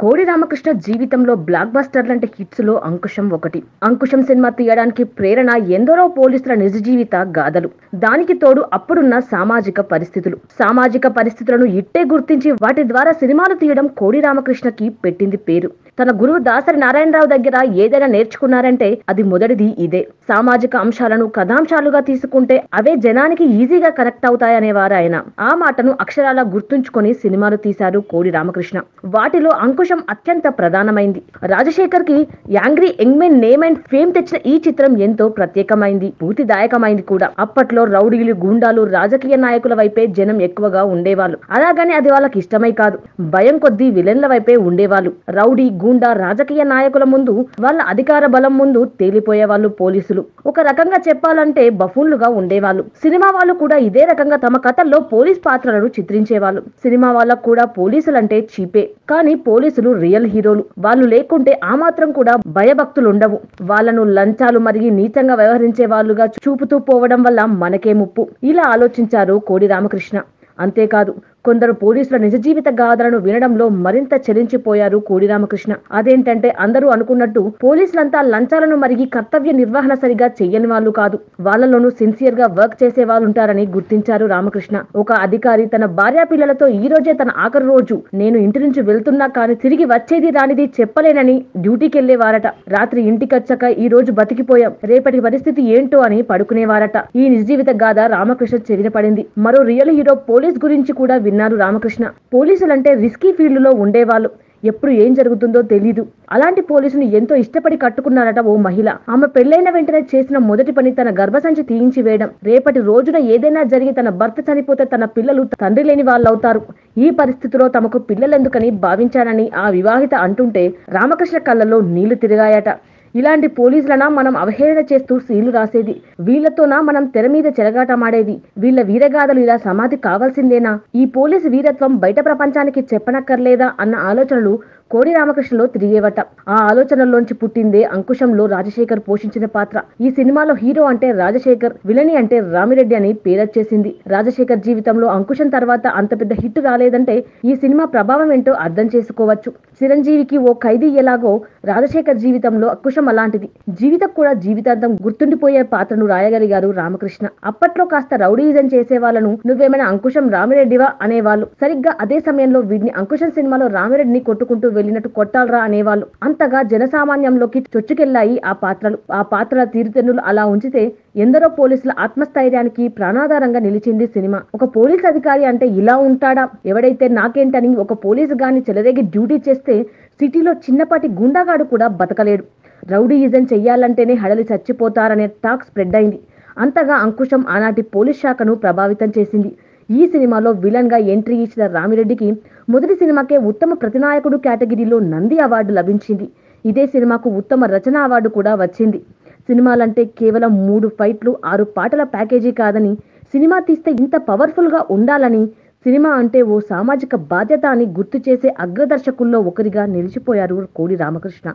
కోడి రామకృష్ణ జీవితంలో block buster లాంటి హిట్స్లో అంకుశం ఒకటి. అంకుశం సినిమా తీయడానికి ప్రేరణ ఎందరో పోలీసుల నిజ జీవిత గాథలు. దానికి తోడు అప్పుడున్న సామాజిక పరిస్థితులు. సామాజిక పరిస్థితులను ఇట్టే గుర్తించి వాటి ద్వారా సినిమాలు తీయడం కోడి రామకృష్ణకి పెట్టింది పేరు. తన గురువు దాసరి నారాయణరావు దగ్గర ఏదైనా నేర్చుకున్నారంటే అది మొదటిది ఇదే. సామాజిక అంశాలను కథాంశాలుగా తీసుకుంటే అవే జనానికి ఈజీగా కనెక్ట్ అవుతాయనేవారు ఆయన ఆ మాటను అక్షరాలా గుర్తుంచుకొని సినిమాలు తీశారు కోడి రామకృష్ణ. వాటిలో అంకుశం అత్యంత ప్రధానమైంది. రాజశేఖర్కి angry young men name and fame తెచ్చిన ఈ చిత్రం ఎంతో ప్రత్యేకమైంది పూర్తిదాయకమైంది కూడా. అప్పట్లో రౌడీలు గూండాలు రాజకీయ నాయకుల వైపే జనం ఎక్కువగా ఉండేవాళ్ళు. అలాగని అది వాళ్ళకి ఇష్టమై కాదు. భయం కొద్దీ విలన్ల వైపే ఉండేవాళ్ళు. రౌడీ గూండా రాజకీయ నాయకుల ముందు వాళ్ళ అధికార బలం ముందు తేలిపోయే వాళ్ళు పోలీసులు. ఒక రకంగా చెప్పాలంటే బఫూన్లుగా ఉండేవాళ్ళు. సినిమా వాళ్ళు కూడా ఇదే రకంగా తమ కథల్లో పోలీస్ పాత్రలను చిత్రించేవాళ్ళు. సినిమా వాళ్ళకు కూడా పోలీసులంటే చీపే. కానీ పోలీసులు రియల్ హీరోలు. వాళ్ళు లేకుంటే ఆ మాత్రం కూడా భయభక్తులుండవు. వాళ్ళను లంచాలు మరిగి నీచంగా వ్యవహరించే వాళ్ళుగా చూపుతూ పోవడం వల్ల మనకే ముప్పు. ఇలా ఆలోచించారు కోడి రామకృష్ణ. అంతేకాదు కొందరు పోలీసుల నిజ జీవిత గాథలను వినడంలో మరింత చెలించిపోయారు కోడి రామకృష్ణ అదేంటంటే అందరూ అనుకున్నట్టు పోలీసులంతా లంచాలను మరిగి కర్తవ్య నిర్వహణ సరిగా చెయ్యని వాళ్ళు కాదు. వాళ్ళలోనూ సిన్సియర్గా వర్క్ చేసే వాళ్ళు ఉంటారని గుర్తించారు రామకృష్ణ. ఒక అధికారి తన భార్యా పిల్లలతో ఈ రోజే తన ఆఖరి రోజు నేను ఇంటి నుంచి వెళ్తున్నా కానీ తిరిగి వచ్చేది రానిది చెప్పలేనని డ్యూటీకి వెళ్ళేవారట రాత్రి ఇంటికొచ్చాక ఈ రోజు బతికిపోయాం. రేపటి పరిస్థితి ఏంటో అని పడుకునేవారట. ఈ నిజ జీవిత గాథ రామకృష్ణ చెవిన పడింది మరో రియల్ హీరో పోలీస్ గురించి కూడా విన్నారు రామకృష్ణ. పోలీసులంటే రిస్కీ ఫీల్డ్లో ఉండేవాళ్ళు. ఎప్పుడు ఏం జరుగుతుందో తెలీదు. అలాంటి పోలీసుని ఎంతో ఇష్టపడి కట్టుకున్నారట ఓ మహిళ. ఆమె పెళ్ళైన వెంటనే చేసిన మొదటి పని తన గర్భసంచి తీయించి వేయడం. రేపటి రోజున ఏదైనా జరిగి తన భర్త చనిపోతే తన పిల్లలు తండ్రి లేని వాళ్ళవుతారు. ఈ పరిస్థితిలో తమకు పిల్లలెందుకని భావించానని ఆ వివాహిత అంటుంటే రామకృష్ణ కళ్ళలో నీళ్ళు తిరిగాయట. ఇలాంటి పోలీసులనా మనం అవహేళన చేస్తూ సీలు రాసేది? వీళ్ళతోనా మనం తెర మీద చెలగాటమాడేది? వీళ్ళ వీరగాథలు ఇలా సమాధి కావాల్సిందేనా? ఈ పోలీసు వీరత్వం బయట ప్రపంచానికి చెప్పనక్కర్లేదా? అన్న ఆలోచనలు కోడి రామకృష్ణలో తిరిగేవట. ఆ ఆలోచనల్లోంచి పుట్టిందే అంకుశంలో రాజశేఖర్ పోషించిన పాత్ర. ఈ సినిమాలో హీరో అంటే రాజశేఖర్ విలని అంటే రామిరెడ్డి అని పేరొచ్చేసింది రాజశేఖర్ జీవితంలో అంకుశం తర్వాత అంత పెద్ద హిట్ రాలేదంటే ఈ సినిమా ప్రభావం ఏంటో అర్థం చేసుకోవచ్చు. చిరంజీవికి ఓ ఖైదీ ఎలాగో రాజశేఖర్ జీవితంలో అంకుశం అలాంటిది. జీవితం కూడా జీవితాంతం గుర్తుండిపోయే పాత్రను రాయగలిగారు రామకృష్ణ. అప్పట్లో కాస్త రౌడీజం చేసే వాళ్ళను నువ్వేమైనా అంకుశం రామిరెడ్డివా అనేవాళ్ళు. సరిగ్గా అదే సమయంలో వీడిని అంకుశం సినిమాలో రామిరెడ్డిని కొట్టుకుంటూ వెళ్ళినట్టు కొట్టాలరా అనేవాళ్ళు. అంతగా జనసామాన్యంలోకి చొచ్చుకెళ్ళాయి ఆ పాత్రలు. ఆ పాత్రల తీరుతెన్నులు అలా ఉంచితే ఎందరో పోలీసుల ఆత్మస్థైర్యానికి ప్రాణాధారంగా నిలిచింది సినిమా. ఒక పోలీస్ అధికారి అంటే ఇలా ఉంటాడా? ఎవడైతే నాకేంటని ఒక పోలీసు గాని చెలరేగి డ్యూటీ చేస్తే సిటీలో చిన్నపాటి గుండాగాడు కూడా బతకలేడు. రౌడీయిజం చెయ్యాలంటేనే హడలి చచ్చిపోతారనే టాక్ స్ప్రెడ్ అయింది. అంతగా అంకుశం ఆనాటి పోలీస్ శాఖను ప్రభావితం చేసింది. ఈ సినిమాలో విలన్గా ఎంట్రీ ఇచ్చిన రామిరెడ్డికి మొదటి సినిమాకే ఉత్తమ ప్రతినాయకుడు కేటగిరీలో నంది అవార్డు లభించింది. ఇదే సినిమాకు ఉత్తమ రచన అవార్డు కూడా వచ్చింది. సినిమాలంటే కేవలం మూడు ఫైట్లు ఆరు పాటల ప్యాకేజీ కాదని సినిమా తీస్తే ఇంత పవర్ఫుల్గా ఉండాలని సినిమా అంటే ఓ సామాజిక బాధ్యత అని గుర్తు చేసే అగ్రదర్శకుల్లో ఒకరిగా నిలిచిపోయారు కోడి రామకృష్ణ.